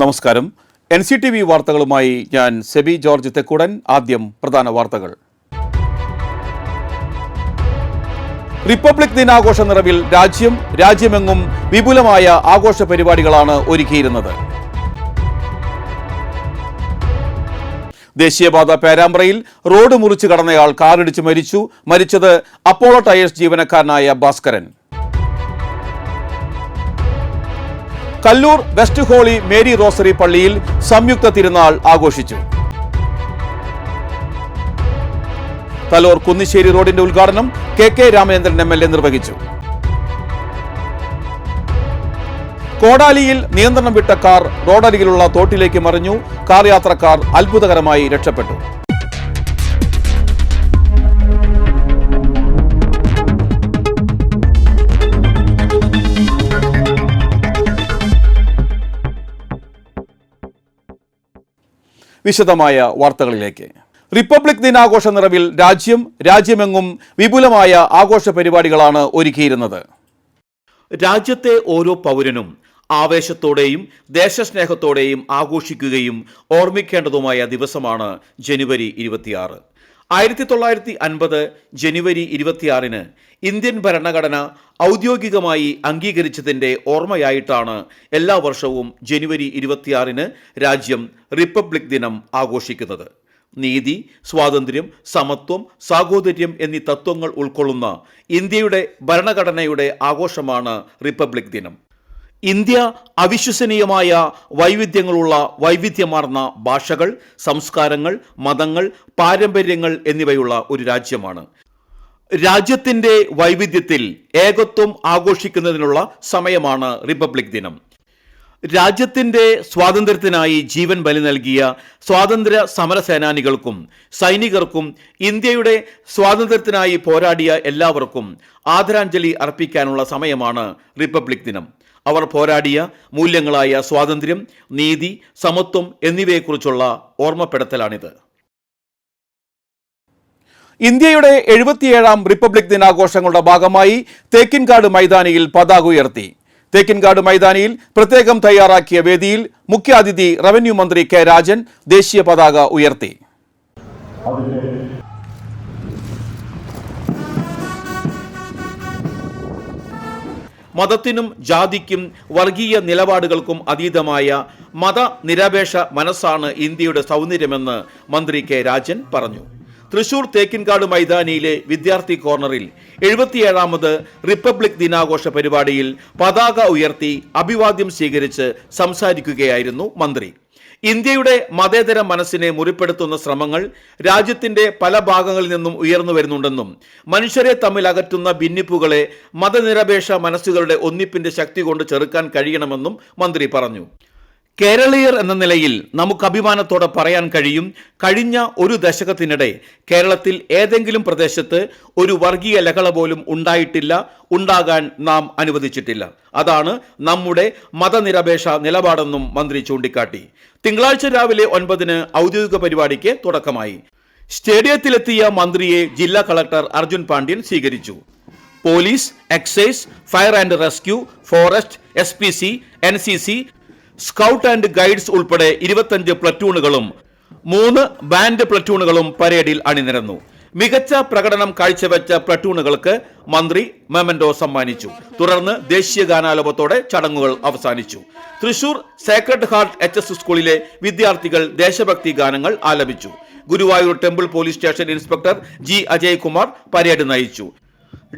നമസ്കാരം. N C T V വാർത്തകളുമായി ഞാൻ സെബി ജോർജ് തെക്കുടൻ. ആദ്യം പ്രധാന വാർത്തകൾ. റിപ്പബ്ലിക് ദിനാഘോഷ നിറവിൽ രാജ്യം രാജ്യമെങ്ങും വിപുലമായ ആഘോഷ പരിപാടികളാണ് ഒരുക്കിയിരുന്നത്. ദേശീയപാത പേരാമ്പ്രയിൽ റോഡ് മുറിച്ച് കടന്നയാൾ കാറിടിച്ച് മരിച്ചു. മരിച്ചത് അപ്പോളോ ടയേഴ്സ് ജീവനക്കാരനായ Bhaskaran. Kallur West Holy Mary Rosary പള്ളിയിൽ സംയുക്ത തിരുനാൾ ആഘോഷിച്ചു. തലോർ കുന്നിശ്ശേരി റോഡിന്റെ ഉദ്ഘാടനം K K Ramachandran M L A നിർവഹിച്ചു. കോടാലിയിൽ നിയന്ത്രണം വിട്ട കാർ റോഡരികിലുള്ള തോട്ടിലേക്ക് മറിഞ്ഞു. കാർ യാത്രക്കാർ അത്ഭുതകരമായി രക്ഷപ്പെട്ടു. വിശദമായ വാർത്തകളിലേക്ക്. റിപ്പബ്ലിക് ദിനാഘോഷ നിറവിൽ രാജ്യം രാജ്യമെങ്ങും വിപുലമായ ആഘോഷ പരിപാടികളാണ് ഒരുക്കിയിരുന്നത്. രാജ്യത്തെ ഓരോ പൗരനും ആവേശത്തോടെയും ദേശസ്നേഹത്തോടെയും ആഘോഷിക്കുകയും ഓർമ്മിക്കേണ്ടതുമായ ദിവസമാണ് ജനുവരി ഇരുപത്തിയാറ്. ആയിരത്തി തൊള്ളായിരത്തി അൻപത് ജനുവരി ഇരുപത്തിയാറിന് ഇന്ത്യൻ ഭരണഘടന ഔദ്യോഗികമായി അംഗീകരിച്ചതിന്റെ ഓർമ്മയായിട്ടാണ് എല്ലാ വർഷവും ജനുവരി ഇരുപത്തിയാറിന് രാജ്യം റിപ്പബ്ലിക് ദിനം ആഘോഷിക്കുന്നത്. നീതി സ്വാതന്ത്ര്യം സമത്വം സാഹോദര്യം എന്നീ തത്വങ്ങൾ ഉൾക്കൊള്ളുന്ന ഇന്ത്യയുടെ ഭരണഘടനയുടെ ആഘോഷമാണ് റിപ്പബ്ലിക് ദിനം. ഇന്ത്യ അവിശ്വസനീയമായ വൈവിധ്യങ്ങളുള്ള വൈവിധ്യമാർന്ന ഭാഷകൾ സംസ്കാരങ്ങൾ മതങ്ങൾ പാരമ്പര്യങ്ങൾ എന്നിവയുള്ള ഒരു രാജ്യമാണ്. രാജ്യത്തിന്റെ വൈവിധ്യത്തിൽ ഏകത്വം ആഘോഷിക്കുന്നതിനുള്ള സമയമാണ് റിപ്പബ്ലിക് ദിനം. രാജ്യത്തിന്റെ സ്വാതന്ത്ര്യത്തിനായി ജീവൻ ബലി നൽകിയ സ്വാതന്ത്ര്യ സമര സേനാനികൾക്കും സൈനികർക്കും ഇന്ത്യയുടെ സ്വാതന്ത്ര്യത്തിനായി പോരാടിയ എല്ലാവർക്കും ആദരാഞ്ജലി അർപ്പിക്കാനുള്ള സമയമാണ് റിപ്പബ്ലിക് ദിനം. അവർ പോരാടിയ മൂല്യങ്ങളായ സ്വാതന്ത്ര്യം നീതി സമത്വം എന്നിവയെക്കുറിച്ചുള്ള ഓർമ്മപ്പെടുത്തലാണിത്. ഇന്ത്യയുടെ എഴുപത്തിയേഴാം റിപ്പബ്ലിക് ദിനാഘോഷങ്ങളുടെ ഭാഗമായി തേക്കിൻകാട് മൈതാനിയിൽ പതാക ഉയർത്തി. തേക്കിൻകാട് മൈതാനിയിൽ പ്രത്യേകം തയ്യാറാക്കിയ വേദിയിൽ മുഖ്യാതിഥി റവന്യൂ മന്ത്രി കെ രാജൻ ദേശീയ പതാക ഉയർത്തി. മതത്തിനും ജാതിക്കും വർഗീയ നിലപാടുകൾക്കും അതീതമായ മതനിരപേക്ഷ മനസ്സാണ് ഇന്ത്യയുടെ സൗന്ദര്യമെന്ന് മന്ത്രി കെ രാജൻ പറഞ്ഞു. തൃശൂർ തേക്കിൻകാട് മൈതാനിയിലെ വിദ്യാർത്ഥി കോർണറിൽ എഴുപത്തിയേഴാമത് റിപ്പബ്ലിക് ദിനാഘോഷ പരിപാടിയിൽ പതാക ഉയർത്തി അഭിവാദ്യം സ്വീകരിച്ച് സംസാരിക്കുകയായിരുന്നു മന്ത്രി. ഇന്ത്യയുടെ മതേതര മനസ്സിനെ മുറിപ്പെടുത്തുന്ന ശ്രമങ്ങൾ രാജ്യത്തിന്റെ പല ഭാഗങ്ങളിൽ നിന്നും ഉയർന്നു വരുന്നുണ്ടെന്നും മനുഷ്യരെ തമ്മിൽ അകറ്റുന്ന ഭിന്നിപ്പുകളെ മതനിരപേക്ഷ മനസ്സുകളുടെ ഒന്നിപ്പിന്റെ ശക്തി കൊണ്ട് ചെറുക്കാൻ കഴിയണമെന്നും മന്ത്രി പറഞ്ഞു. കേരളീയർ എന്ന നിലയിൽ നമുക്ക് അഭിമാനത്തോടെ പറയാൻ കഴിയും. കഴിഞ്ഞ ഒരു ദശകത്തിനിടെ കേരളത്തിൽ ഏതെങ്കിലും പ്രദേശത്ത് ഒരു വർഗീയ ലഹള പോലും ഉണ്ടായിട്ടില്ല ഉണ്ടാകാൻ നാം അനുവദിച്ചിട്ടില്ല. അതാണ് നമ്മുടെ മതനിരപേക്ഷ നിലപാടെന്നും മന്ത്രി ചൂണ്ടിക്കാട്ടി. തിങ്കളാഴ്ച രാവിലെ ഒൻപതിന് ഔദ്യോഗിക പരിപാടിക്ക് തുടക്കമായി. സ്റ്റേഡിയത്തിലെത്തിയ മന്ത്രിയെ ജില്ലാ കളക്ടർ അർജുൻ പാണ്ഡ്യൻ സ്വീകരിച്ചു. Police excise fire and rescue forest S P C N C C scout and guides ഉൾപ്പെടെ ഇരുപത്തഞ്ച് പ്ലറ്റൂണുകളും മൂന്ന് ബാൻഡ് പ്ലറ്റൂണുകളും പരേഡിൽ അണിനിരന്നു. മികച്ച പ്രകടനം കാഴ്ചവെച്ച പ്ലറ്റൂണുകൾക്ക് മന്ത്രി മെമന്റോ സമ്മാനിച്ചു. തുടർന്ന് ദേശീയ ഗാനാലോപത്തോടെ ചടങ്ങുകൾ അവസാനിച്ചു. Thrissur Sacred Heart H S സ്കൂളിലെ വിദ്യാർത്ഥികൾ ദേശഭക്തി ഗാനങ്ങൾ ആലപിച്ചു. Guruvayur temple police station inspector G Ajaykumar parade നയിച്ചു.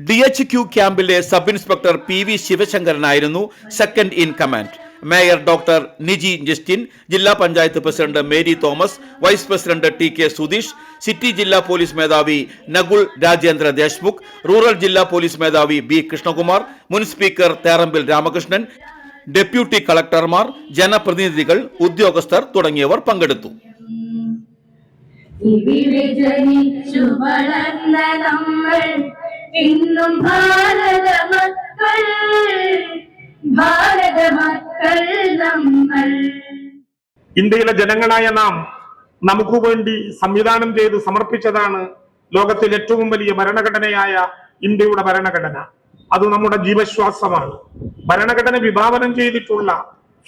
ഡി എച്ച് ക്യു ക്യാമ്പിലെ sub inspector P V ശിവശങ്കരനായിരുന്നു second in command. Mayor doctor Niji Justin ജില്ലാ panchayat president Mary Thomas vice president T K Sudheesh city ജില്ലാ police മേധാവി നഗുൽ Rajendra Deshmukh rural ജില്ലാ police മേധാവി B Krishnakumar മുൻ speaker തേറമ്പിൽ Ramakrishnan deputy കളക്ടർമാർ ജനപ്രതിനിധികൾ ഉദ്യോഗസ്ഥർ തുടങ്ങിയവർ പങ്കെടുത്തു. ഇവിടെ ജനിച്ചു വളർന്ന നമ്മൾ ഇന്നും ഭാരത മക്കൾ. ഭാരത ഇന്ത്യയിലെ ജനങ്ങളായ നാം നമുക്ക് വേണ്ടി സംവിധാനം ചെയ്ത് സമർപ്പിച്ചതാണ് ലോകത്തിലെ ഏറ്റവും വലിയ ഭരണഘടനയായ ഇന്ത്യയുടെ ഭരണഘടന. അത് നമ്മുടെ ജീവശ്വാസമാണ്. ഭരണഘടന വിഭാവനം ചെയ്തിട്ടുള്ള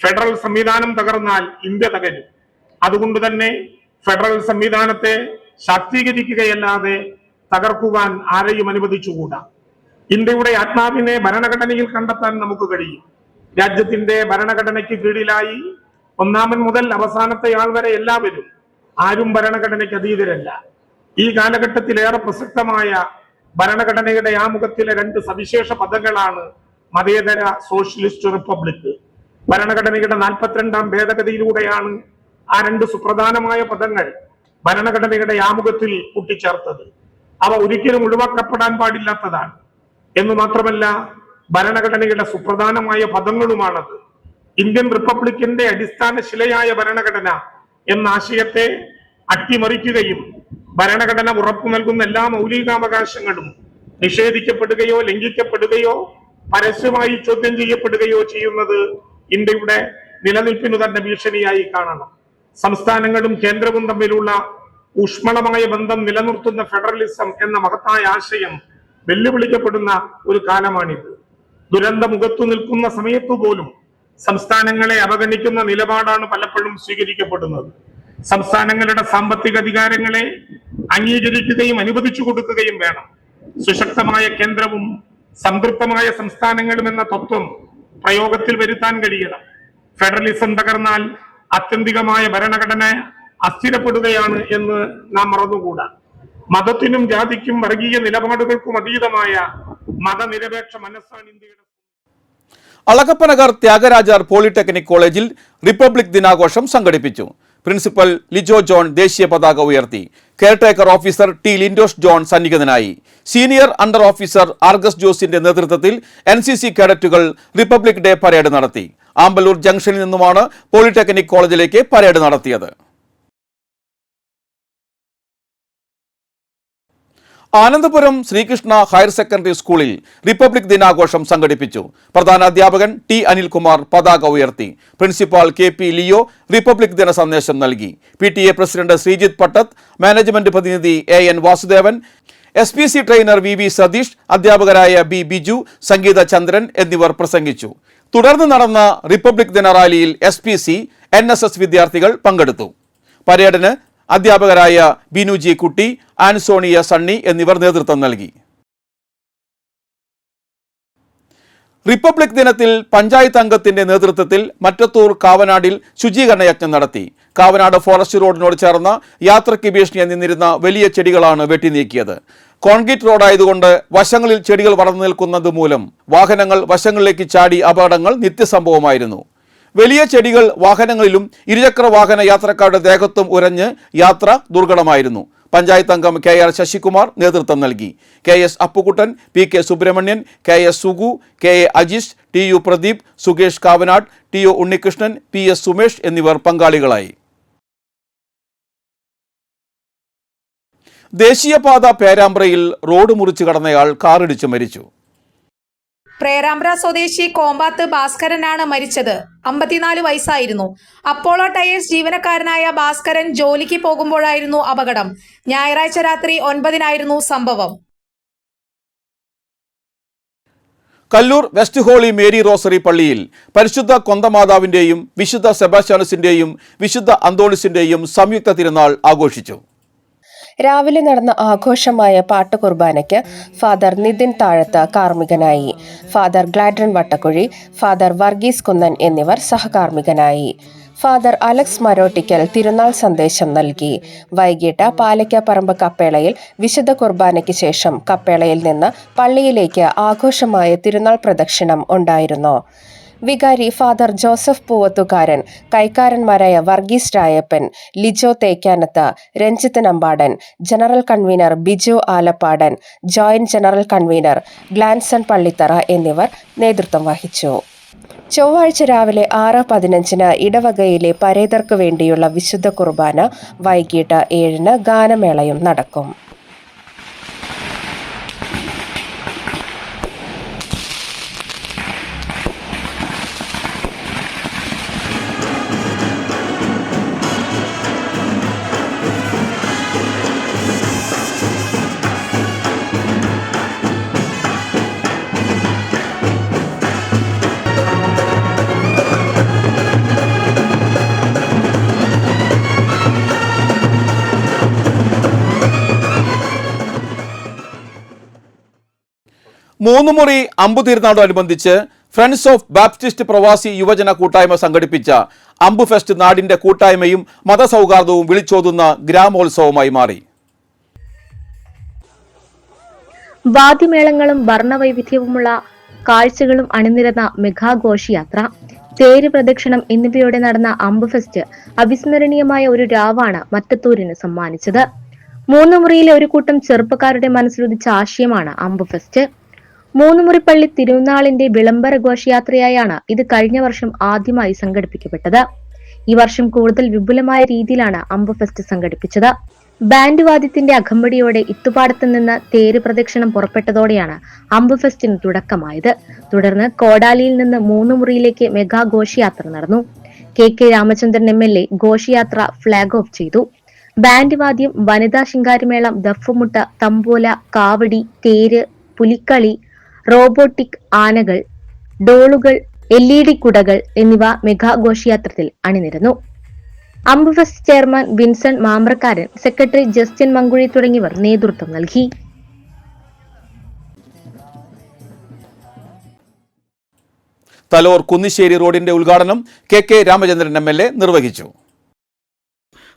ഫെഡറൽ സംവിധാനം തകർന്നാൽ ഇന്ത്യ തകരും. അതുകൊണ്ട് തന്നെ ഫെഡറൽ സംവിധാനത്തെ ശാക്തീകരിക്കുകയല്ലാതെ തകർക്കുവാൻ ആരെയും അനുവദിച്ചുകൂടാ. ഇന്ത്യയുടെ ആത്മാവിനെ ഭരണഘടനയിൽ കണ്ടെത്താൻ നമുക്ക് കഴിയും. രാജ്യത്തിന്റെ ഭരണഘടനയ്ക്ക് കീഴിലായി ഒന്നാമൻ മുതൽ അവസാനത്തെ ആൾ വരെ എല്ലാവരും ആരും ഭരണഘടനയ്ക്ക് അതീതരല്ല. ഈ കാലഘട്ടത്തിൽ ഏറെ പ്രസക്തമായ ഭരണഘടനയുടെ ആമുഖത്തിലെ രണ്ട് സവിശേഷ പദങ്ങളാണ് മതേതര സോഷ്യലിസ്റ്റ് റിപ്പബ്ലിക്. ഭരണഘടനയുടെ നാൽപ്പത്തിരണ്ടാം ഭേദഗതിയിലൂടെയാണ് ആ രണ്ട് സുപ്രധാനമായ പദങ്ങൾ ഭരണഘടനയുടെ ആമുഖത്തിൽ കൂട്ടിച്ചേർത്തത്. അവ ഒരിക്കലും ഒഴിവാക്കപ്പെടാൻ പാടില്ലാത്തതാണ്. എന്ന് മാത്രമല്ല ഭരണഘടനയുടെ സുപ്രധാനമായ പദങ്ങളുമാണത്. ഇന്ത്യൻ റിപ്പബ്ലിക്കിന്റെ അടിസ്ഥാന ശിലയായ ഭരണഘടന എന്ന ആശയത്തെ അട്ടിമറിക്കുകയും ഭരണഘടന ഉറപ്പു നൽകുന്ന എല്ലാ മൗലികാവകാശങ്ങളും നിഷേധിക്കപ്പെടുകയോ ലംഘിക്കപ്പെടുകയോ പരസ്യമായി ചോദ്യം ചെയ്യപ്പെടുകയോ ചെയ്യുന്നത് ഇന്ത്യയുടെ നിലനിൽപ്പിനു തന്നെ ഭീഷണിയായി കാണണം. സംസ്ഥാനങ്ങളും കേന്ദ്രവും തമ്മിലുള്ള ഊഷ്മളമായ ബന്ധം നിലനിർത്തുന്ന ഫെഡറലിസം എന്ന മഹത്തായ ആശയം വെല്ലുവിളിക്കപ്പെടുന്ന ഒരു കാലമാണിത്. ദുരന്ത മുഖത്തു നിൽക്കുന്ന സമയത്തു പോലും സംസ്ഥാനങ്ങളെ അവഗണിക്കുന്ന നിലപാടാണ് പലപ്പോഴും സ്വീകരിക്കപ്പെടുന്നത്. സംസ്ഥാനങ്ങളുടെ സാമ്പത്തിക അധികാരങ്ങളെ അംഗീകരിക്കുകയും അനുവദിച്ചു കൊടുക്കുകയും വേണം. സുശക്തമായ കേന്ദ്രവും സംതൃപ്തമായ സംസ്ഥാനങ്ങളും എന്ന തത്വം പ്രയോഗത്തിൽ വരുത്താൻ കഴിയണം. ഫെഡറലിസം തകർന്നാൽ അത്യന്തികമായ ഭരണഘടന അസ്ഥിരപ്പെടുകയാണ് എന്ന് നാം മറന്നുകൂടാ. മതത്തിനും ജാതിക്കും വർഗീയ നിലപാടുകൾക്കും അതീതമായ മതനിരപേക്ഷ മനസ്സാണ് ഇന്ത്യയുടെ അളകപ്പനഗർ ത്യാഗരാജാർ പോളിടെക്നിക് കോളേജിൽ റിപ്പബ്ലിക് ദിനാഘോഷം സംഘടിപ്പിച്ചു. പ്രിൻസിപ്പൽ ലിജോ ജോൺ ദേശീയ പതാക ഉയർത്തി. Caretaker officer T Lindos John സന്നിഹിതനായി. Senior under officer args ജോസിന്റെ നേതൃത്വത്തിൽ എൻ സി സി കേഡറ്റുകൾ റിപ്പബ്ലിക് ഡേ പരേഡ് നടത്തി. ആമ്പലൂർ ജംഗ്ഷനിൽ നിന്നുമാണ് പോളിടെക്നിക് കോളേജിലേക്ക് പരേഡ് നടത്തിയത്. ആനന്ദപുരം ശ്രീകൃഷ്ണ ഹയർ സെക്കൻഡറി സ്കൂളിൽ റിപ്പബ്ലിക് ദിനാഘോഷം സംഘടിപ്പിച്ചു. പ്രധാന അധ്യാപകൻ ടി അനിൽകുമാർ പതാക ഉയർത്തി. Principal K P Leo republic ദിന സന്ദേശം നൽകി. P T A president Sreejith Pattath management പ്രതിനിധി A N Vasudevan S P C trainer V V Satheesh അധ്യാപകരായ ബി ബിജു സംഗീത ചന്ദ്രൻ എന്നിവർ പ്രസംഗിച്ചു. തുടർന്ന് നടന്ന റിപ്പബ്ലിക് ദിന റാലിയിൽ S P C N S S വിദ്യാർത്ഥികൾ പങ്കെടുത്തു. പരേഡിന് അധ്യാപകരായ ബിനു ജി കുട്ടി ആൻസോണിയ സണ്ണി എന്നിവർ നേതൃത്വം നൽകി. റിപ്പബ്ലിക് ദിനത്തിൽ പഞ്ചായത്ത് അംഗത്തിന്റെ നേതൃത്വത്തിൽ മറ്റത്തൂർ കാവനാടിൽ ശുചീകരണ യജ്ഞം നടത്തി. കാവനാട് ഫോറസ്റ്റ് റോഡിനോട് ചേർന്ന യാത്രയ്ക്ക് ഭീഷണി നിന്നിരുന്ന വലിയ ചെടികളാണ് വെട്ടിനീക്കിയത്. കോൺക്രീറ്റ് റോഡായതുകൊണ്ട് വശങ്ങളിൽ ചെടികൾ വളർന്നു നിൽക്കുന്നത് മൂലം വാഹനങ്ങൾ വശങ്ങളിലേക്ക് ചാടി അപകടങ്ങൾ നിത്യസംഭവമായിരുന്നു. വലിയ ചെടികൾ വാഹനങ്ങളിലും ഇരുചക്ര വാഹന യാത്രക്കാരുടെ ദേഹത്തും ഉരഞ്ഞ് യാത്ര ദുർഘടമായിരുന്നു. പഞ്ചായത്ത് അംഗം കെ ആർ ശശികുമാർ നേതൃത്വം നൽകി. K S Appukuttan P K Subramanian K S Sugu K A Ajeesh T U Pradeep Sukesh Kavanad T O Unnikrishnan P S Sumesh എന്നിവർ പങ്കാളികളായി. ദേശീയപാത പേരാമ്പ്രയിൽ റോഡ് മുറിച്ചു കടന്നയാൾ കാറിടിച്ച് മരിച്ചു. പ്രേരാമ്പ്ര സ്വദേശി കോമ്പാത്ത് ഭാസ്കരനാണ് മരിച്ചത്. അമ്പത്തിനാല് വയസ്സായിരുന്നു. അപ്പോളോ ടയേഴ്സ് ജീവനക്കാരനായ ഭാസ്കരൻ ജോലിക്ക് പോകുമ്പോഴായിരുന്നു അപകടം. ഞായറാഴ്ച രാത്രി ഒൻപതിനായിരുന്നു സംഭവം. Kallur West Holy Mary Rosary പള്ളിയിൽ പരിശുദ്ധ കൊന്തമാതാവിന്റെയും വിശുദ്ധ സെബാസ്റ്റ്യാനസിന്റെയും വിശുദ്ധ അന്തോണിസിന്റെയും സംയുക്ത തിരുനാൾ ആഘോഷിച്ചു. രാവിലെ നടന്ന ആഘോഷമായ പാട്ട് കുർബാനയ്ക്ക് ഫാദർ നിതിൻ താഴത്ത് കാർമ്മികനായി ഫാദർ ഗ്ലാഡ്രൻ വട്ടക്കുഴി ഫാദർ വർഗീസ് കുന്നൻ എന്നിവർ സഹകാർമ്മികനായി. ഫാദർ അലക്സ് മരോട്ടിക്കൽ തിരുനാൾ സന്ദേശം നൽകി. വൈകിട്ട് പാലയ്ക്കാപ്പറമ്പ് കപ്പേളയിൽ വിശുദ്ധ കുർബാനയ്ക്ക് ശേഷം കപ്പേളയിൽ നിന്ന് പള്ളിയിലേക്ക് ആഘോഷമായ തിരുനാൾ പ്രദക്ഷിണം ഉണ്ടായിരുന്നു. വികാരി father Joseph Poovathukaran കൈക്കാരന്മാരായ Varghese Rayappan Lijo Thekkanath Ranjith Nambadan general convener Biju Alappadan joint general convener Glanson Pallithara എന്നിവർ നേതൃത്വം വഹിച്ചു. ചൊവ്വാഴ്ച രാവിലെ ആറ് പതിനഞ്ചിന് ഇടവകയിലെ പരേതർക്ക് വേണ്ടിയുള്ള വിശുദ്ധ കുർബാന വൈകിട്ട് ഏഴിന് ഗാനമേളയും നടക്കും. മൂന്ന് മുറി അമ്പു തിരുനാളോടനുബന്ധിച്ച് ഫ്രണ്ട്സ് ഓഫ് ബാപ്റ്റിസ്റ്റ് പ്രവാസി യുവജന കൂട്ടായ്മ സംഘടിപ്പിച്ച അമ്പു ഫെസ്റ്റ് നാടിന്റെ കൂട്ടായ്മയും മതസൗഹാർദ്ദവും വിളിച്ചോതുന്ന ഗ്രാമോത്സവമായി മാറി. വാദ്യമേളങ്ങളും വർണവൈവിധ്യവുമുള്ള കാഴ്ചകളും അണിനിരന്ന മെഗാഘോഷയാത്ര തേര് പ്രദക്ഷിണം എന്നിവയോടെ നടന്ന അമ്പ് ഫെസ്റ്റ് അവിസ്മരണീയമായ ഒരു രാവാണ് മറ്റത്തൂരിന് സമ്മാനിച്ചത്. മൂന്ന് മുറിയിലെ ഒരു കൂട്ടം ചെറുപ്പക്കാരുടെ മനസ്സിലുദിച്ച ആശയമാണ് അമ്പ് ഫെസ്റ്റ്. മൂന്ന് മുറിപ്പള്ളി തിരുനാളിന്റെ വിളംബര ഘോഷയാത്രയായാണ് ഇത് കഴിഞ്ഞ വർഷം ആദ്യമായി സംഘടിപ്പിക്കപ്പെട്ടത്. ഈ വർഷം കൂടുതൽ വിപുലമായ രീതിയിലാണ് അമ്പ് ഫെസ്റ്റ് സംഘടിപ്പിച്ചത്. ബാൻഡ് വാദ്യത്തിന്റെ അകമ്പടിയോടെ ഇത്തുപാടത്ത് നിന്ന് തേര് പ്രദക്ഷിണം പുറപ്പെട്ടതോടെയാണ് അമ്പ് ഫെസ്റ്റിന് തുടക്കമായത്. തുടർന്ന് കോടാലിയിൽ നിന്ന് മൂന്ന് മുറിയിലേക്ക് മെഗാ ഘോഷയാത്ര നടന്നു. K K Ramachandran M L A ഘോഷയാത്ര ഫ്ളാഗ് ഓഫ് ചെയ്തു. ബാൻഡ് വാദ്യം വനിതാ ശിങ്കാരിമേളം ദഫുമുട്ട തമ്പോല കാവടി തേര് പുലിക്കളി റോബോട്ടിക് ആനകൾ ഡോളുകൾ എൽ ഇ ഡി കുടകൾ എന്നിവ മെഗാ ഘോഷയാത്രത്തിൽ അണിനിരന്നു. അംബുഫസ് chairman Vincent Mambrakkaran secretary Justin Mankuzhi തുടങ്ങിയവർ നേതൃത്വം നൽകി. തലോർ കുന്നിശ്ശേരി റോഡിന്റെ ഉദ്ഘാടനം K K Ramachandran M L A നിർവഹിച്ചു.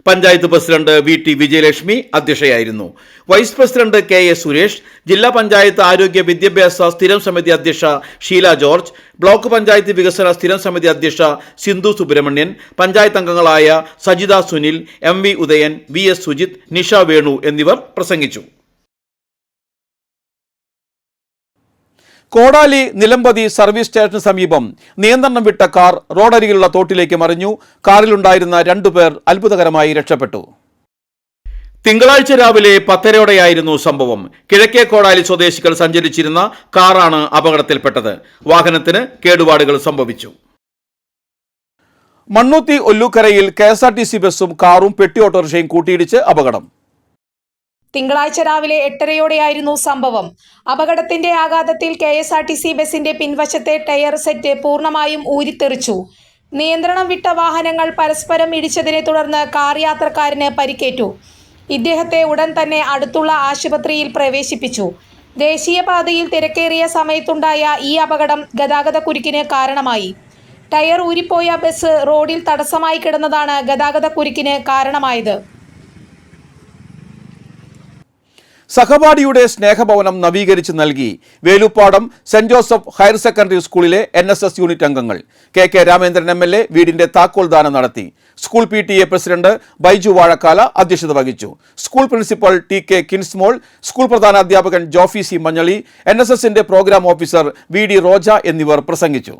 Panchayat president V T Vijayalakshmi അധ്യക്ഷയായിരുന്നു. Vice president K A Suresh ജില്ലാ പഞ്ചായത്ത് ആരോഗ്യ വിദ്യാഭ്യാസ സ്ഥിരം സമിതി അധ്യക്ഷ ഷീല ജോർജ് ബ്ലോക്ക് പഞ്ചായത്ത് വികസന സ്ഥിരം സമിതി അധ്യക്ഷ സിന്ധു സുബ്രഹ്മണ്യൻ പഞ്ചായത്ത് അംഗങ്ങളായ Sajitha Sunil M V Udayan V S Sujith Nisha Venu എന്നിവർ പ്രസംഗിച്ചു. കോടാലി നിലമ്പതി സർവീസ് സ്റ്റേഷന് സമീപം നിയന്ത്രണം വിട്ട കാർ റോഡരികിലുള്ള തോട്ടിലേക്ക് മറിഞ്ഞു. കാറിലുണ്ടായിരുന്ന രണ്ടുപേർ അത്ഭുതകരമായി രക്ഷപ്പെട്ടു. തിങ്കളാഴ്ച രാവിലെ പത്തരയോടെയായിരുന്നു സംഭവം. കിഴക്കേ കോടാലി സ്വദേശികൾ സഞ്ചരിച്ചിരുന്ന കാറാണ് അപകടത്തിൽപ്പെട്ടത്. വാഹനത്തിന് കേടുപാടുകൾ സംഭവിച്ചു. Mannuthy ഒല്ലൂക്കരയിൽ K S R T C ബസ്സും കാറും പെട്ടി ഓട്ടോറിക്ഷയും കൂട്ടിയിടിച്ച് അപകടം. തിങ്കളാഴ്ച രാവിലെ എട്ടരയോടെയായിരുന്നു സംഭവം. അപകടത്തിന്റെ ആഘാതത്തിൽ K S R T C ബസിന്റെ പിൻവശത്തെ ടയർ സെറ്റ് പൂർണമായും ഊരിത്തെറിച്ചു. നിയന്ത്രണം വിട്ട വാഹനങ്ങൾ പരസ്പരം ഇടിച്ചതിനെ തുടർന്ന് കാർ യാത്രക്കാരന് പരിക്കേറ്റു. ഇദ്ദേഹത്തെ ഉടൻ തന്നെ അടുത്തുള്ള ആശുപത്രിയിൽ പ്രവേശിപ്പിച്ചു. ദേശീയപാതയിൽ തിരക്കേറിയ സമയത്തുണ്ടായ ഈ അപകടം ഗതാഗത കുരുക്കിന് കാരണമായി. ടയർ ഊരിപ്പോയ ബസ് റോഡിൽ തടസ്സമായി കിടന്നതാണ് ഗതാഗത കുരുക്കിന് കാരണമായത്. സഹപാഠിയുടെ സ്നേഹഭവനം നവീകരിച്ച് നൽകി. Velupadam saint Joseph higher secondary സ്കൂളിലെ എൻ എസ് എസ് യൂണിറ്റ് അംഗങ്ങൾ. K K Ramendran M L A വീടിന്റെ താക്കോൽ ദാനം നടത്തി. School P T A president Baiju Vazhakkala അധ്യക്ഷത വഹിച്ചു. School principal T K Kinsmol school പ്രധാന അധ്യാപകൻ Jofi C Manjali N S എസിന്റെ program officer V D Roja എന്നിവർ പ്രസംഗിച്ചു.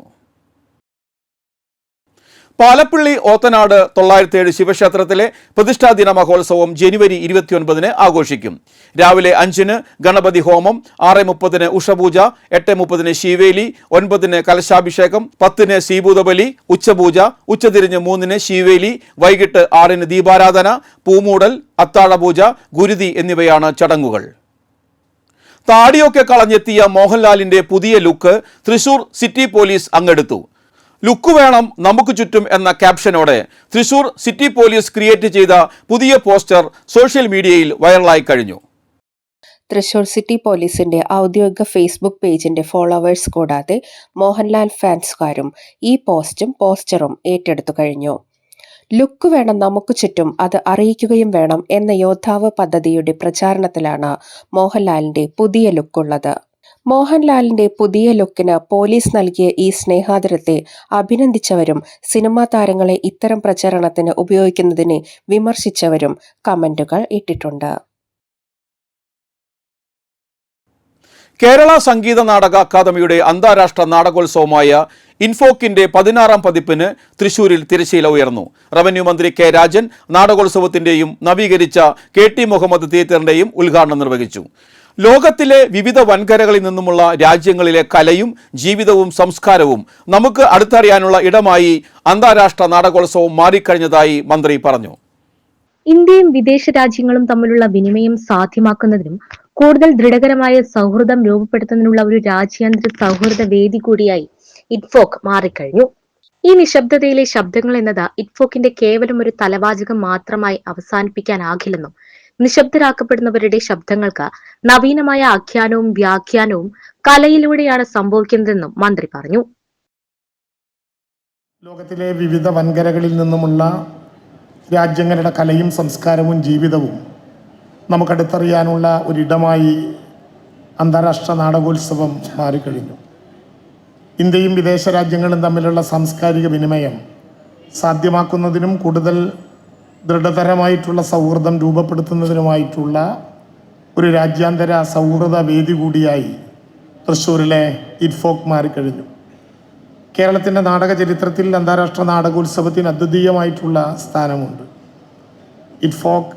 പാലപ്പള്ളി ഓത്തനാട് തൊള്ളായിരത്തി ഏഴ് ശിവക്ഷേത്രത്തിലെ പ്രതിഷ്ഠാദിന മഹോത്സവം ജനുവരി ഇരുപത്തിയൊൻപതിന് ആഘോഷിക്കും. രാവിലെ അഞ്ചിന് ഗണപതി ഹോമം ആറ് മുപ്പതിന് ഉഷപൂജ എട്ട് മുപ്പതിന് ശിവേലി ഒൻപതിന് കലശാഭിഷേകം പത്തിന് ശ്രീഭൂതബലി ഉച്ചപൂജ ഉച്ചതിരിഞ്ഞ് മൂന്നിന് ശിവേലി വൈകിട്ട് ആറിന് ദീപാരാധന പൂമൂടൽ അത്താഴപൂജ ഗുരുതി എന്നിവയാണ് ചടങ്ങുകൾ. താടിയൊക്കെ കളഞ്ഞെത്തിയ മോഹൻലാലിന്റെ പുതിയ ലുക്ക് തൃശൂർ സിറ്റി പോലീസ് അങ്ങെടുത്തു. ലുക്ക് വേണം നമുക്ക് ചുറ്റും എന്ന ക്യാപ്ഷനോടെ തൃശൂർ സിറ്റി പോലീസ് ക്രിയേറ്റ് ചെയ്ത പുതിയ പോസ്റ്റർ സോഷ്യൽ മീഡിയയിൽ വൈറലായി കഴിഞ്ഞു. തൃശൂർ സിറ്റി പോലീസിന്റെ ഔദ്യോഗിക ഫേസ്ബുക്ക് പേജിന്റെ ഫോളോവേഴ്സ് കൂടാതെ മോഹൻലാൽ ഫാൻസുകാരും ഈ പോസ്റ്റും പോസ്റ്ററും ഏറ്റെടുത്തു കഴിഞ്ഞു. ലുക്ക് വേണം നമുക്ക് ചുറ്റും അത് അറിയിക്കുകയും വേണം എന്ന യോദ്ധാവ് പദ്ധതിയുടെ പ്രചാരണത്തിലാണ് മോഹൻലാലിന്റെ പുതിയ ലുക്കുള്ളത് മോഹൻലാലിന്റെ പുതിയ ലുക്കിന് പോലീസ് നൽകിയ ഈ സ്നേഹാദരത്തെ അഭിനന്ദിച്ചവരും സിനിമാ താരങ്ങളെ ഇത്തരം പ്രചരണത്തിന് ഉപയോഗിക്കുന്നതിനെ വിമർശിച്ചവരും കമന്റുകൾ ഇട്ടിട്ടുണ്ട്. കേരള സംഗീത നാടക അക്കാദമിയുടെ അന്താരാഷ്ട്ര നാടകോത്സവമായ ഇൻഫോക്കിന്റെ പതിനാറാം പതിപ്പിന് തൃശൂരിൽ തിരശ്ശീല ഉയർന്നു. റവന്യൂ മന്ത്രി കെ രാജൻ നാടകോത്സവത്തിന്റെയും നവീകരിച്ച കെ ടി മുഹമ്മദ് തിയേറ്ററിന്റെയും ഉദ്ഘാടനം നിർവഹിച്ചു. ലോകത്തിലെ വിവിധ വൻകരകളിൽ നിന്നുമുള്ള രാജ്യങ്ങളിലെ കലയും ജീവിതവും സംസ്കാരവും നമുക്ക് അടുത്തറിയാനുള്ള ഇടമായി അന്താരാഷ്ട്ര നാടകോത്സവം മാറിക്കഴിഞ്ഞതായി മന്ത്രി പറഞ്ഞു. ഇന്ത്യയും വിദേശ രാജ്യങ്ങളും തമ്മിലുള്ള വിനിമയം സാധ്യമാക്കുന്നതിനും കൂടുതൽ ദൃഢകരമായ സൗഹൃദം രൂപപ്പെടുത്തുന്നതിനുള്ള ഒരു രാജ്യാന്തര സൗഹൃദ വേദി കൂടിയായി ഇറ്റ്ഫോക്ക് മാറിക്കഴിഞ്ഞു. ഈ നിശബ്ദതയിലെ ശബ്ദങ്ങൾ എന്നത് ഇറ്റ്ഫോക്കിന്റെ കേവലം ഒരു തലവാചകം മാത്രമായി അവസാനിപ്പിക്കാനാകില്ലെന്നും നിശബ്ദരാക്കപ്പെടുന്നവരുടെ ശബ്ദങ്ങൾക്ക് നവീനമായ ആഖ്യാനവും വ്യാഖ്യാനവും കലയിലൂടെയാണ് സംഭവിക്കുന്നതെന്നും മന്ത്രി പറഞ്ഞു. ലോകത്തിലെ വിവിധ വൻകരകളിൽ നിന്നുമുള്ള രാജ്യങ്ങളുടെ കലയും സംസ്കാരവും ജീവിതവും നമുക്കടുത്തറിയാനുള്ള ഒരിടമായി അന്താരാഷ്ട്ര നാടകോത്സവം മാറിക്കഴിഞ്ഞു. ഇന്ത്യയും വിദേശ രാജ്യങ്ങളും തമ്മിലുള്ള സാംസ്കാരിക വിനിമയം സാധ്യമാക്കുന്നതിനും കൂടുതൽ ദൃഢതരമായിട്ടുള്ള സൗഹൃദം രൂപപ്പെടുത്തുന്നതിനുമായിട്ടുള്ള ഒരു രാജ്യാന്തര സൗഹൃദ വേദി കൂടിയായി തൃശ്ശൂരിലെ ഇറ്റ്ഫോക്ക് മാറിക്കഴിഞ്ഞു കേരളത്തിന്റെ നാടക ചരിത്രത്തിൽ അന്താരാഷ്ട്ര നാടകോത്സവത്തിന് അദ്വിതീയമായിട്ടുള്ള സ്ഥാനമുണ്ട്. ഇറ്റ്ഫോക്ക്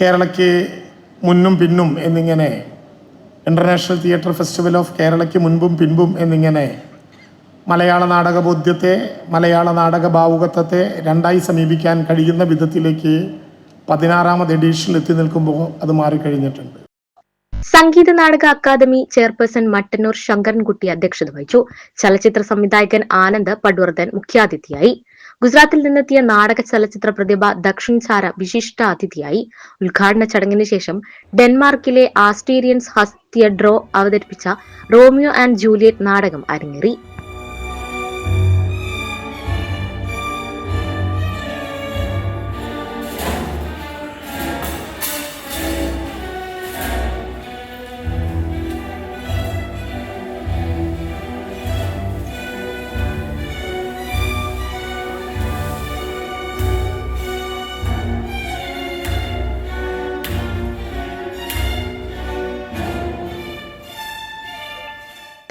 കേരളയ്ക്ക് മുന്നും പിന്നും എന്നിങ്ങനെ ഇന്റർനാഷണൽ തിയേറ്റർ ഫെസ്റ്റിവൽ ഓഫ് കേരളയ്ക്ക് മുൻപും പിൻപും എന്നിങ്ങനെ മലയാള നാടക ബോധ്യത്തെ മലയാള നാടക ഭാവുകത്വത്തെ രണ്ടായി സമീപിക്കാൻ കഴിയുന്ന വിധത്തിലേക്ക് പതിനാറാമത് എഡീഷനിൽ എത്തി നിൽക്കുമ്പോൾ അത് മാറിക്കഴിഞ്ഞിട്ടുണ്ട്. സംഗീത നാടക അക്കാദമി ചെയർപേഴ്സൺ മട്ടന്നൂർ ശങ്കരൻകുട്ടി അധ്യക്ഷത വഹിച്ചു. ചലച്ചിത്ര സംവിധായകൻ ആനന്ദ് പടുവർദ്ധൻ മുഖ്യാതിഥിയായി. ഗുജറാത്തിൽ നിന്നെത്തിയ നാടക ചലച്ചിത്ര പ്രതിഭ ദക്ഷിൺ സാര വിശിഷ്ട അതിഥിയായി ഉദ്ഘാടന ചടങ്ങിന് ശേഷം ഡെൻമാർക്കിലെ ആസ്റ്റീരിയൻസ് ഹസ് തിയഡ്രോ അവതരിപ്പിച്ച റോമിയോ ആൻഡ് ജൂലിയറ്റ് നാടകം അരങ്ങേറി.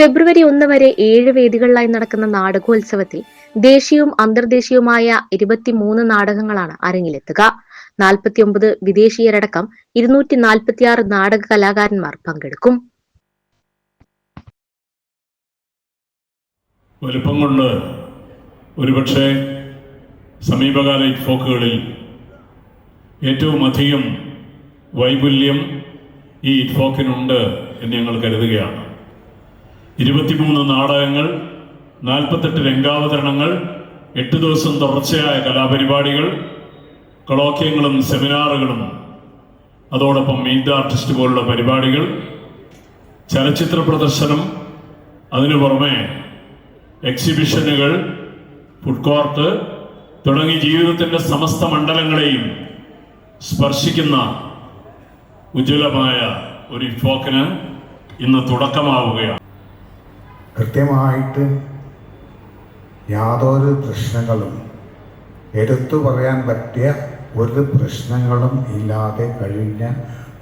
ഫെബ്രുവരി ഒന്ന് വരെ ഏഴ് വേദികളിലായി നടക്കുന്ന നാടകോത്സവത്തിൽ ദേശീയവും അന്തർദേശീയവുമായ ഇരുപത്തിമൂന്ന് നാടകങ്ങളാണ് അരങ്ങിലെത്തുക. നാൽപ്പത്തിയൊമ്പത് വിദേശീയരടക്കം ഇരുന്നൂറ്റി നാൽപ്പത്തിയാറ് നാടക കലാകാരന്മാർ പങ്കെടുക്കും. വലുപ്പം കൊണ്ട് ഒരുപക്ഷെ സമീപകാല ഇറ്റ്ഫോക്കുകളിൽ ഏറ്റവും അധികം വൈപുല്യം ഈ ഇറ്റ്ഫോക്കിനുണ്ട് എന്ന് ഞങ്ങൾ കരുതുകയാണ്. ഇരുപത്തിമൂന്ന് നാടകങ്ങൾ നാൽപ്പത്തെട്ട് രംഗാവതരണങ്ങൾ എട്ട് ദിവസം തുടർച്ചയായ കലാപരിപാടികൾ കളോക്യങ്ങളും സെമിനാറുകളും അതോടൊപ്പം മീറ്റ് ആർട്ടിസ്റ്റ് പോലുള്ള പരിപാടികൾ ചലച്ചിത്ര പ്രദർശനം അതിനു പുറമെ എക്സിബിഷനുകൾ ഫുഡ് കോർട്ട് തുടങ്ങി ജീവിതത്തിന്റെ സമസ്ത മണ്ഡലങ്ങളെയും സ്പർശിക്കുന്ന ഉജ്ജ്വലമായ ഒരു ഫോക്കിന് ഇന്ന് തുടക്കമാവുകയാണ്. കൃത്യമായിട്ട് യാതൊരു പ്രശ്നങ്ങളും എടുത്തു പറയാൻ പറ്റിയ ഒരു പ്രശ്നങ്ങളും ഇല്ലാതെ കഴിഞ്ഞ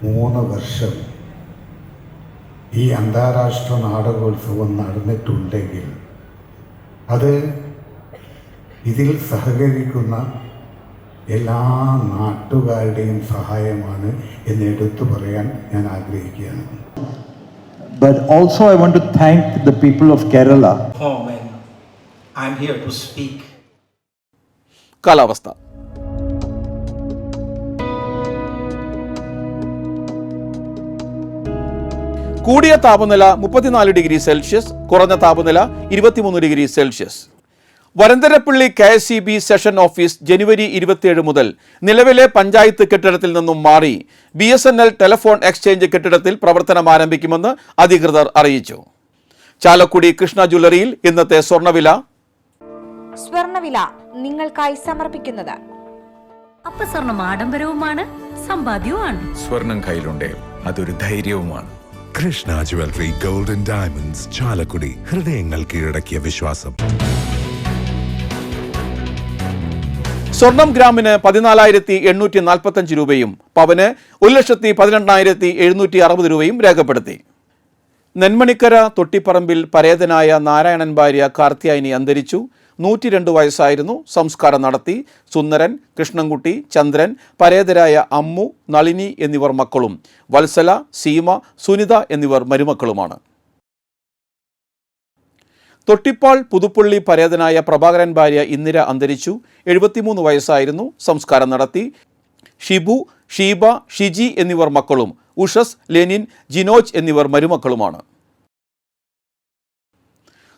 മൂന്ന് വർഷം ഈ അന്താരാഷ്ട്ര നാടകോത്സവം നടന്നിട്ടുണ്ടെങ്കിൽ അത് ഇതിൽ സഹകരിക്കുന്ന എല്ലാ നാട്ടുകാരുടെയും സഹായമാണ് എന്ന് എടുത്തു പറയാൻ ഞാൻ ആഗ്രഹിക്കുകയാണ്. But also, I want to thank the people of Kerala Oh, man, I'm here to speak. കാലാവസ്ഥ കൂടിയ താപനില മുപ്പത്തിനാല് ഡിഗ്രി സെൽഷ്യസ് കുറഞ്ഞ താപനില ഇരുപത്തിമൂന്ന് degree Celsius Varantharappilly K S E B section office ജനുവരി ഇരുപത്തിയേഴ് മുതൽ നിലവിലെ പഞ്ചായത്ത് കെട്ടിടത്തിൽ നിന്നും മാറി B S N L telephone exchange കെട്ടിടത്തിൽ പ്രവർത്തനം ആരംഭിക്കുമെന്ന് അധികൃതർ അറിയിച്ചു. ചാലക്കുടി കൃഷ്ണ ജ്വല്ലറിയിൽ ഇന്നത്തെ സ്വർണവില സ്വർണവില നിങ്ങൾക്കായി സമർപ്പിക്കുന്നത്. അപ്പസ്വർണം ആഡംബരവുമാണ് സമ്പാദ്യവുമാണ്. സ്വർണം കയ്യിലുണ്ടേ അതൊരു ധൈര്യവുമാണ്. Krishna jewellery golden diamonds Chalakudy. ഹൃദയങ്ങൾ കീഴടക്കിയ വിശ്വാസം. സ്വർണം ഗ്രാമിന് പതിനാലായിരത്തി എണ്ണൂറ്റി നാൽപ്പത്തഞ്ച് രൂപയും പവന് ഒരു ലക്ഷത്തി പതിനെണ്ണായിരത്തി എഴുന്നൂറ്റി അറുപത് രൂപയും രേഖപ്പെടുത്തി. നെന്മണിക്കര തൊട്ടിപ്പറമ്പിൽ പരേതനായ നാരായണൻ ഭാര്യ കാർത്തിയായിനി അന്തരിച്ചു. നൂറ്റി രണ്ട് വയസ്സായിരുന്നു സംസ്കാരം നടത്തി. സുന്ദരൻ കൃഷ്ണൻകുട്ടി ചന്ദ്രൻ പരേതരായ അമ്മു നളിനി എന്നിവർ മക്കളും. വത്സല സീമ സുനിത എന്നിവർ മരുമക്കളുമാണ്. തൊട്ടിപ്പാൾ പുതുപ്പള്ളി പരേതനായ പ്രഭാകരൻ ഭാര്യ ഇന്ദിര അന്തരിച്ചു. എഴുപത്തിമൂന്ന് വയസ്സായിരുന്നു. സംസ്കാരം നടത്തി. ഷിബു ഷീബ ഷിജി എന്നിവർ മക്കളും. ഉഷസ് ലെനിൻ ജിനോജ് എന്നിവർ മരുമക്കളുമാണ്.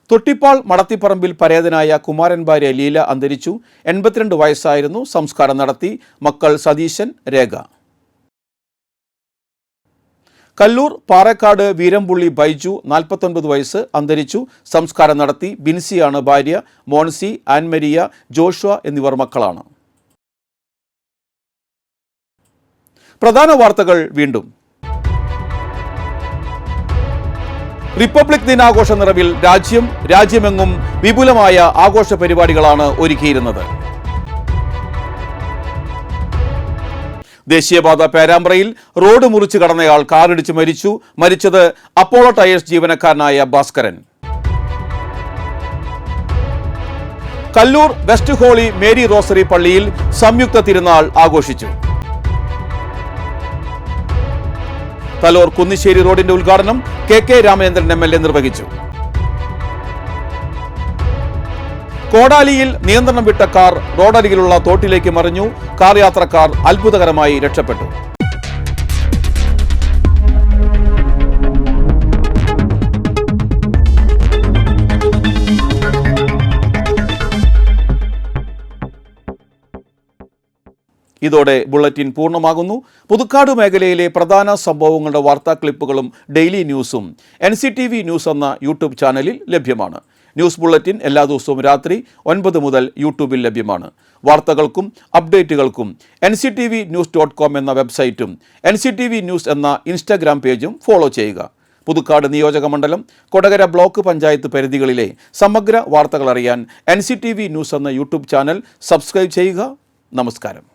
തൊട്ടിപ്പാൾ മടത്തിപ്പറമ്പിൽ പരേതനായ കുമാരൻ ഭാര്യ ലീല അന്തരിച്ചു. എൺപത്തിരണ്ട് വയസ്സായിരുന്നു. സംസ്കാരം നടത്തി. മക്കൾ സതീശൻ രേഖ. കല്ലൂർ പാറക്കാട് വീരംപുള്ളി ബൈജു നാൽപ്പത്തൊൻപത് വയസ്സ് അന്തരിച്ചു. സംസ്കാരം നടത്തി. ബിൻസിയാണ് ഭാര്യ. മോൺസി ആൻമരിയ ജോഷ്വ എന്നിവർ മക്കളാണ്. പ്രധാന വാർത്തകൾ വീണ്ടും. റിപ്പബ്ലിക് ദിനാഘോഷ നിറവിൽ രാജ്യം രാജ്യമെങ്ങും വിപുലമായ ആഘോഷ പരിപാടികളാണ് ഒരുക്കിയിരുന്നത്. ദേശീയപാത പേരാമ്പ്രയിൽ റോഡ് മുറിച്ച് കടന്നയാൾ കാറിടിച്ച് മരിച്ചു. മരിച്ചത് അപ്പോളോ ടയേഴ്സ് ജീവനക്കാരനായ Bhaskaran. Kallur West Holy Mary Rosary പള്ളിയിൽ സംയുക്ത തിരുനാൾ ആഘോഷിച്ചു. തലോർ കുന്നിശ്ശേരി റോഡിന്റെ ഉദ്ഘാടനം K K Ramachandran M L A നിർവഹിച്ചു. കോടാലിയിൽ നിയന്ത്രണം വിട്ട കാർ റോഡരികിലുള്ള തോട്ടിലേക്ക് മറിഞ്ഞു. കാർ യാത്രക്കാർ അത്ഭുതകരമായി രക്ഷപ്പെട്ടു. ഇതോടെ ബുള്ളറ്റിൻ പൂർണമാകുന്നു. പുതുക്കാട് മേഖലയിലെ പ്രധാന സംഭവങ്ങളുടെ വാർത്താ ക്ലിപ്പുകളും ഡെയിലി ന്യൂസും. എൻ ന്യൂസ് എന്ന യൂട്യൂബ് ചാനലിൽ ലഭ്യമാണ്. ന്യൂസ് ബുള്ളറ്റിൻ എല്ലാ ദിവസവും രാത്രി ഒൻപത് മുതൽ യൂട്യൂബിൽ ലഭ്യമാണ്. വാർത്തകൾക്കും അപ്ഡേറ്റുകൾക്കും N C T V news dot com എന്ന വെബ്സൈറ്റും N C T V news എന്ന ഇൻസ്റ്റാഗ്രാം പേജും ഫോളോ ചെയ്യുക. പുതുക്കാട് നിയോജക മണ്ഡലം കൊടകര ബ്ലോക്ക് പഞ്ചായത്ത് പരിധികളിലെ സമഗ്ര വാർത്തകൾ അറിയാൻ N C T V news എന്ന യൂട്യൂബ് ചാനൽ സബ്സ്ക്രൈബ് ചെയ്യുക. നമസ്കാരം.